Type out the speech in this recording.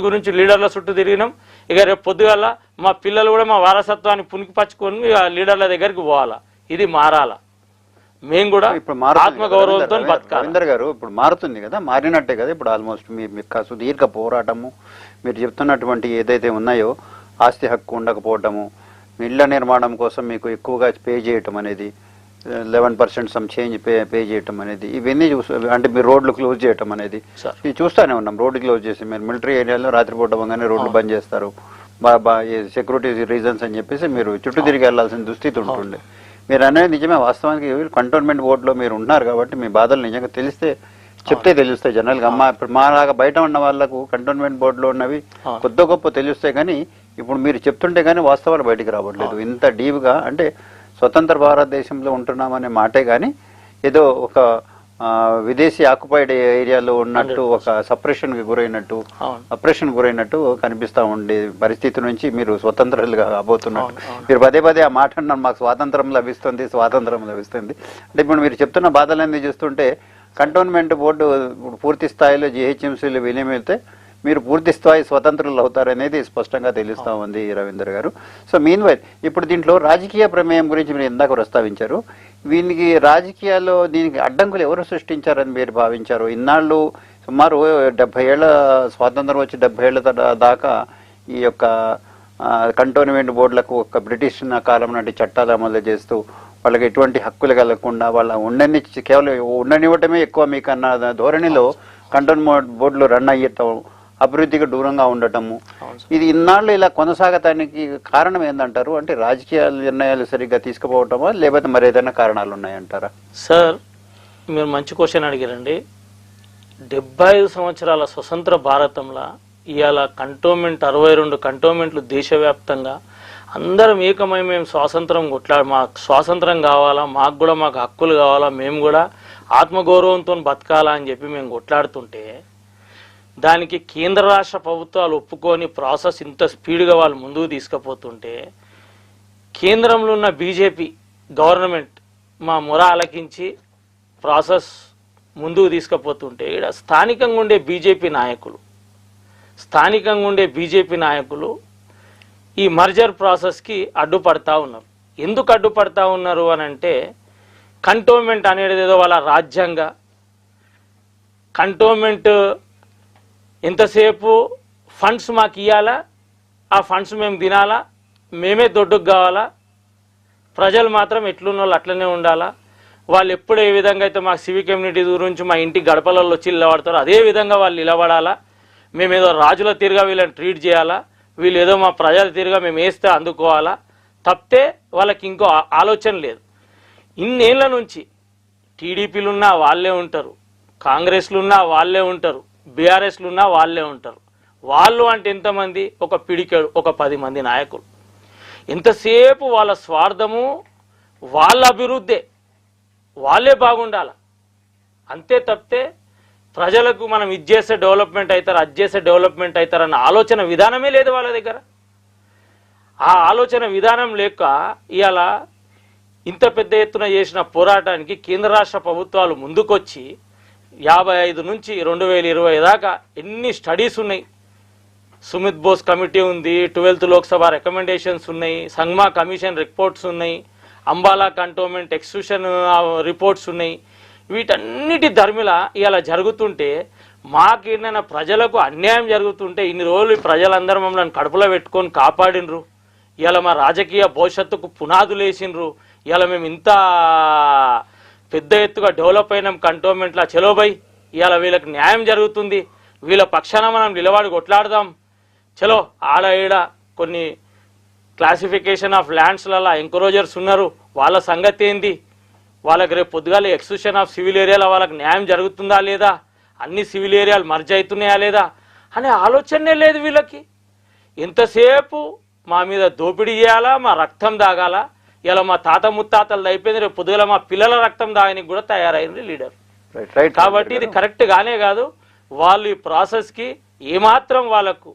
గురించి లీడర్ల చుట్టూ తిరిగినాం. ఇక రేపు పొద్దుగాల మా పిల్లలు కూడా మా వారసత్వాన్ని పునికి పచ్చుకొని ఇక లీడర్ల దగ్గరికి పోవాలా. ఇది మారాలా. మేము కూడా ఇప్పుడు మారుతుంది ఆత్మ కదా, గౌరవంతో రవీందర్- బతకాలి. రవీందర్ గారు ఇప్పుడు మారుతుంది కదా మారినట్టే కదా ఇప్పుడు ఆల్మోస్ట్ మీ యొక్క సుదీర్ఘ పోరాటము మీరు చెప్తున్నటువంటి ఏదైతే ఉన్నాయో ఆస్తి హక్కు ఉండకపోవటము ఇళ్ళ నిర్మాణం కోసం మీకు ఎక్కువగా పే చేయటం అనేది eleven percent some change pay pay చేయటం అనేది ఇవన్నీ చూసి అంటే మీరు రోడ్లు క్లోజ్ చేయటం అనేది. ఇది చూస్తానే ఉన్నాం రోడ్డు క్లోజ్ చేసి మీరు మిలిటరీ ఏరియాలో రాత్రిపూట పోగానే రోడ్లు బంద్ చేస్తారు. సెక్యూరిటీ రీజన్స్ అని చెప్పేసి మీరు చుట్టూ తిరిగి వెళ్ళాల్సిన దుస్థితి ఉంటుండే. మీరు అనేది నిజమే వాస్తవానికి కంటోన్మెంట్ బోర్డులో మీరు ఉన్నారు కాబట్టి మీ బాధలు నిజంగా తెలిస్తే చెప్తే తెలుస్తాయి జనరల్గా అమ్మ ఇప్పుడు మాలాగా బయట ఉన్న వాళ్ళకు కంటోన్మెంట్ బోర్డులో ఉన్నవి. కొద్ది గొప్ప తెలుస్తాయి కానీ ఇప్పుడు మీరు చెప్తుంటే కానీ వాస్తవాలు బయటికి రావట్లేదు. ఇంత డీప్గా అంటే స్వతంత్ర భారతదేశంలో ఉంటున్నామనే మాటే కానీ ఏదో ఒక విదేశీ ఆక్యుపైడ్ ఏరియాలో ఉన్నట్టు ఒక సప్రెషన్కి గురైనట్టు అప్రెషన్ గురైనట్టు కనిపిస్తా ఉండే పరిస్థితి నుంచి మీరు స్వతంత్రులుగా అవును. మీరు పదే పదే ఆ మాట అన్నారు మాకు స్వాతంత్రం లభిస్తుంది స్వాతంత్రం లభిస్తుంది. అంటే ఇప్పుడు మీరు చెప్తున్న బాధలన్నీ చూస్తుంటే కంటోన్మెంట్ బోర్డు పూర్తి స్థాయిలో జిహెచ్ఎంసీలు విలీనమైతే మీరు పూర్తి స్థాయి స్వతంత్రులు అవుతారనేది స్పష్టంగా తెలుస్తా ఉంది రవీందర్ గారు. సో మీన్ వైల్ ఇప్పుడు దీంట్లో రాజకీయ ప్రమేయం గురించి మీరు ఇందాక ప్రస్తావించారు. దీనికి రాజకీయాల్లో దీనికి అడ్డంకులు ఎవరు సృష్టించారని మీరు భావించారు? ఇన్నాళ్ళు సుమారు డెబ్బై ఏళ్ళ స్వాతంత్రం వచ్చి డెబ్బై ఏళ్ళ దాకా ఈ యొక్క కంటోన్మెంట్ బోర్డులకు ఒక బ్రిటిష్ కాలం నాటి చట్టాలు అమలు చేస్తూ వాళ్ళకి ఎటువంటి హక్కులు కలగకుండా వాళ్ళ ఉండని కేవలం ఉండనివ్వటమే ఎక్కువ మీకన్న ధోరణిలో కంటోన్మెంట్ బోర్డులు రన్ అయ్యటం అభివృద్ధికి దూరంగా ఉండటము. ఇది ఇన్నాళ్ళు ఇలా కొనసాగటానికి కారణం ఏందంటారు? అంటే రాజకీయ నిర్ణయాలు సరిగ్గా తీసుకుపోవటమా? లేకపోతే మరి ఏదైనా కారణాలు ఉన్నాయంటారా? సార్ మీరు మంచి క్వశ్చన్ అడిగారండి. డెబ్బై ఐదు సంవత్సరాల స్వతంత్ర భారతంలో ఇవాళ కంటోన్మెంట్ అరవై రెండు కంటోన్మెంట్లు దేశవ్యాప్తంగా అందరం ఏకమై మేము స్వాతంత్రం కొట్లా మాకు స్వాతంత్రం కావాలా? మాకు కూడా మాకు హక్కులు కావాలా? మేము కూడా ఆత్మగౌరవంతో బతకాలా అని చెప్పి మేము కొట్లాడుతుంటే దానికి కేంద్ర రాష్ట్ర ప్రభుత్వాలు ఒప్పుకొని ప్రాసెస్ ఇంత స్పీడ్గా వాళ్ళు ముందుకు తీసుకుపోతుంటే కేంద్రంలో ఉన్న బీజేపీ గవర్నమెంట్ మా మొర ఆలకించి ప్రాసెస్ ముందుకు తీసుకుపోతుంటే ఇక్కడ స్థానికంగా ఉండే బీజేపీ నాయకులు స్థానికంగా ఉండే బీజేపీ నాయకులు ఈ మర్జర్ ప్రాసెస్కి అడ్డుపడతా ఉన్నారు. ఎందుకు అడ్డుపడతా ఉన్నారు అని అంటే కంటోన్మెంట్ అనేది ఏదో వాళ్ళ రాజ్యాంగ కంటోన్మెంట్ ఎంతసేపు ఫండ్స్ మాకు ఇవ్వాలా ఆ ఫండ్స్ మేము తినాలా? మేమే దొడ్డుకు కావాలా? ప్రజలు మాత్రం ఎట్లున్న వాళ్ళు అట్లనే ఉండాలా? వాళ్ళు ఎప్పుడు ఏ విధంగా అయితే మా సివిక్ కమ్యూనిటీ గురించి మా ఇంటి గడపలలో వచ్చి నిలబడతారో అదే విధంగా వాళ్ళు నిలబడాలా? మేము ఏదో రాజుల తీరుగా వీళ్ళని ట్రీట్ చేయాలా? వీళ్ళు ఏదో మా ప్రజల తీరుగా మేము వేస్తే అందుకోవాలా? తప్పితే వాళ్ళకి ఇంకో ఆలోచన లేదు. ఇన్నేళ్ళ నుంచి టీడీపీలు ఉన్నా వాళ్ళే ఉంటారు. కాంగ్రెస్లు ఉన్నా వాళ్ళే ఉంటారు. బీఆర్ఎస్లు ఉన్నా వాళ్ళే ఉంటారు. వాళ్ళు అంటే ఎంతమంది? ఒక పిడికెడు ఒక పది మంది నాయకులు. ఎంతసేపు వాళ్ళ స్వార్థము వాళ్ళ అభివృద్ధే. వాళ్ళే బాగుండాల. అంతే తప్పితే ప్రజలకు మనం ఇది చేసే డెవలప్మెంట్ అవుతారు అది చేసే డెవలప్మెంట్ అవుతారు అన్న ఆలోచన విధానమే లేదు వాళ్ళ దగ్గర. ఆ ఆలోచన విధానం లేక ఇవాళ ఇంత పెద్ద ఎత్తున చేసిన పోరాటానికి కేంద్ర రాష్ట్ర ప్రభుత్వాలు ముందుకొచ్చి యాభై ఐదు నుంచి రెండు వేల ఇరవై దాకా ఎన్ని స్టడీస్ ఉన్నాయి? సుమిత్ బోస్ కమిటీ ఉంది ట్వెల్త్ లోక్సభ రికమెండేషన్స్ ఉన్నాయి సంగ్మా కమిషన్ రిపోర్ట్స్ ఉన్నాయి అంబాలా కంటోన్మెంట్ ఎక్స్క్యూషన్ రిపోర్ట్స్ ఉన్నాయి. వీటన్నిటి ధర్మిల ఇలా జరుగుతుంటే మాకేమైనా ప్రజలకు అన్యాయం జరుగుతుంటే ఇన్ని రోజులు ప్రజలందరూ మమ్మల్ని కడుపులో పెట్టుకొని కాపాడినరు. ఇలా మా రాజకీయ భవిష్యత్తుకు పునాదులు వేసినరు ఇలా మేము ఇంత పెద్ద ఎత్తుగా డెవలప్ అయినాం కంటోన్మెంట్లో చలోబై ఇవాళ వీళ్ళకి న్యాయం జరుగుతుంది. వీళ్ళ పక్షాన మనం నిలబడి కొట్లాడదాం. చలో ఆడ ఈడ కొన్ని క్లాసిఫికేషన్ ఆఫ్ ల్యాండ్స్లలో ఎంకరేజర్స్ ఉన్నారు. వాళ్ళ సంగతి ఏంది? వాళ్ళకి రేపు పొద్దుగాల ఎక్స్క్యూషన్ ఆఫ్ సివిల్ ఏరియాలో వాళ్ళకి న్యాయం జరుగుతుందా లేదా? అన్ని సివిల్ ఏరియాలు మర్జ్ అవుతున్నాయా లేదా? అనే ఆలోచనే లేదు వీళ్ళకి. ఎంతసేపు మా మీద దోపిడీ చేయాలా? మా రక్తం దాగాలా? ఇలా మా తాత ముత్తాతలు అయిపోయింది రేపు పొద్దుగల మా పిల్లల రక్తం దాగనికి కూడా తయారైంది లీడర్. కాబట్టి ఇది కరెక్ట్ గానే కాదు. వాళ్ళు ఈ ప్రాసెస్కి ఏమాత్రం వాళ్ళకు